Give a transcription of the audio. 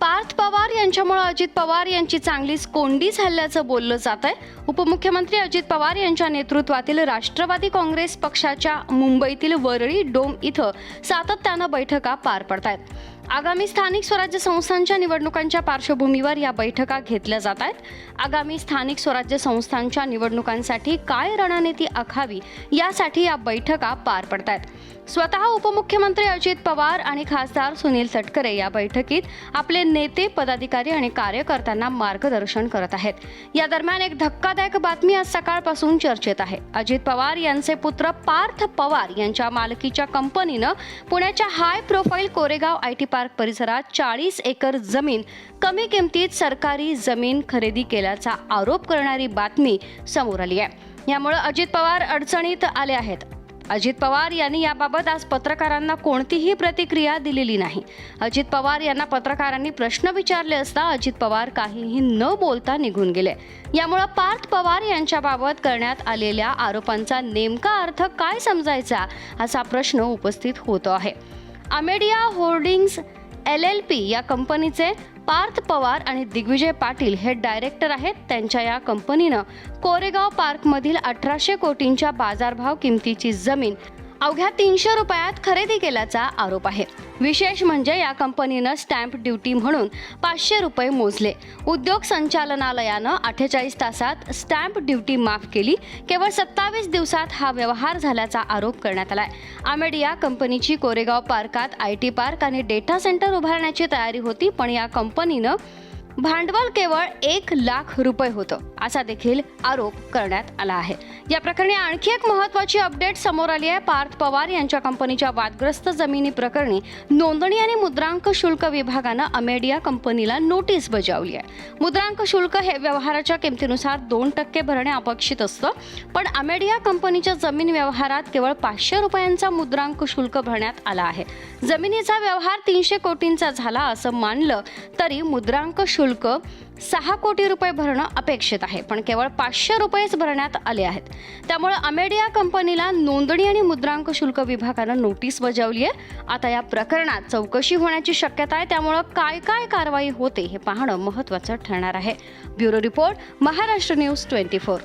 पार्थ पवार यांच्यामुळे अजित पवार यांची चांगलीच कोंडी झाल्याचं बोललं जात आहे उपमुख्यमंत्री अजित पवार यांच्या नेतृत्वातील राष्ट्रवादी काँग्रेस पक्षाच्या मुंबईतील वरळी डोम इथं सातत्यानं बैठका पार पडत आहेत आगामी स्थानिक स्वराज्य संस्थांच्या निवडणुकांच्या पार्श्वभूमीवर या बैठका घेतल्या जात आहेत. आगामी स्थानिक स्वराज्य संस्थांच्या निवडणुकांसाठी काय रणनीती आखावी यासाठी या बैठका पार पडत आहेत. स्वतः उपमुख्यमंत्री अजित पवार आणि खासदार सुनील तटकरे या बैठकीत आपले नेते पदाधिकारी आणि कार्यकर्त्यांना मार्गदर्शन करत आहेत. या दरम्यान एक धक्कादायक बातमी आज सकाळपासून चर्चेत आहे. अजित पवार यांचे पुत्र पार्थ पवार यांच्या मालकीच्या कंपनीनं पुण्याच्या high profile Koregaon I T park परिसरात चाळीस एकर जमीन कमी किमतीत सरकारी जमीन खरेदी केल्याचा आरोप करणारी बातमी समोर आली आहे. यामुळे अजित पवार अडचणीत आले आहेत. अजित पवार यांनी याबाबत आज पत्रकारांना कोणतीही प्रतिक्रिया दिलेली नाही. अजित पवार यांना पत्रकारांनी प्रश्न विचारले असता अजित पवार काहीही न बोलता निघून गेले. यामुळं पार्थ पवार यांच्याबाबत करण्यात आलेल्या आरोपांचा नेमका अर्थ काय समजायचा असा प्रश्न उपस्थित होतो आहे. Amadea holdings L L P या कंपनीचे पार्थ पवार आणि दिग्विजय पाटील हे डायरेक्टर आहेत. त्यांच्या या कंपनीनं कोरेगाव पार्कमधील अठराशे कोटींच्या बाजारभाव किमतीची जमीन अवघ्या तीनशे रुपयात खरेदी केल्याचा आरोप आहे. विशेष म्हणजे या कंपनीनं स्टॅम्प ड्युटी म्हणून पाचशे रुपये मोजले. उद्योग संचालनालयानं अठ्ठेचाळीस तासात स्टॅम्प ड्युटी माफ केली. केवळ सत्तावीस दिवसात हा व्यवहार झाल्याचा आरोप करण्यात आलाय. अमेडिया कंपनीची कोरेगाव पार्कात आय टी पार्क आणि डेटा सेंटर उभारण्याची तयारी होती पण या कंपनीनं भांडवल केवळ एक लाख रुपये होतं असा देखील आरोप करण्यात आला आहे. या प्रकरणी आणखी एक महत्वाची अपडेट समोर आली आहे. पार्थ पवार यांच्या कंपनीच्या वादग्रस्त जमिनी प्रकरणी नोंदणी आणि मुद्रांक शुल्क विभागानं अमेडिया कंपनीला नोटीस बजावली आहे. मुद्रांक शुल्क हे व्यवहाराच्या किमतीनुसार दोन टक्के भरणे अपेक्षित असतं पण अमेडिया कंपनीच्या जमीन व्यवहारात केवळ पाचशे रुपयांचा मुद्रांक शुल्क भरण्यात आला आहे. जमिनीचा व्यवहार तीनशे कोटींचा झाला असं मानलं तरी मुद्रांक शुल्क शुल्क सहा कोटी रुपये भरणं अपेक्षित आहे पण केवळ पाचशे रुपयेच भरण्यात आले आहेत. त्यामुळे अमेडिया कंपनीला नोंदणी आणि मुद्रांक शुल्क विभागानं नोटीस बजावली आहे. आता या प्रकरणात चौकशी होण्याची शक्यता आहे त्यामुळं काय काय कारवाई होते हे पाहणं महत्त्वाचं ठरणार आहे. Bureau report Maharashtra news twenty four.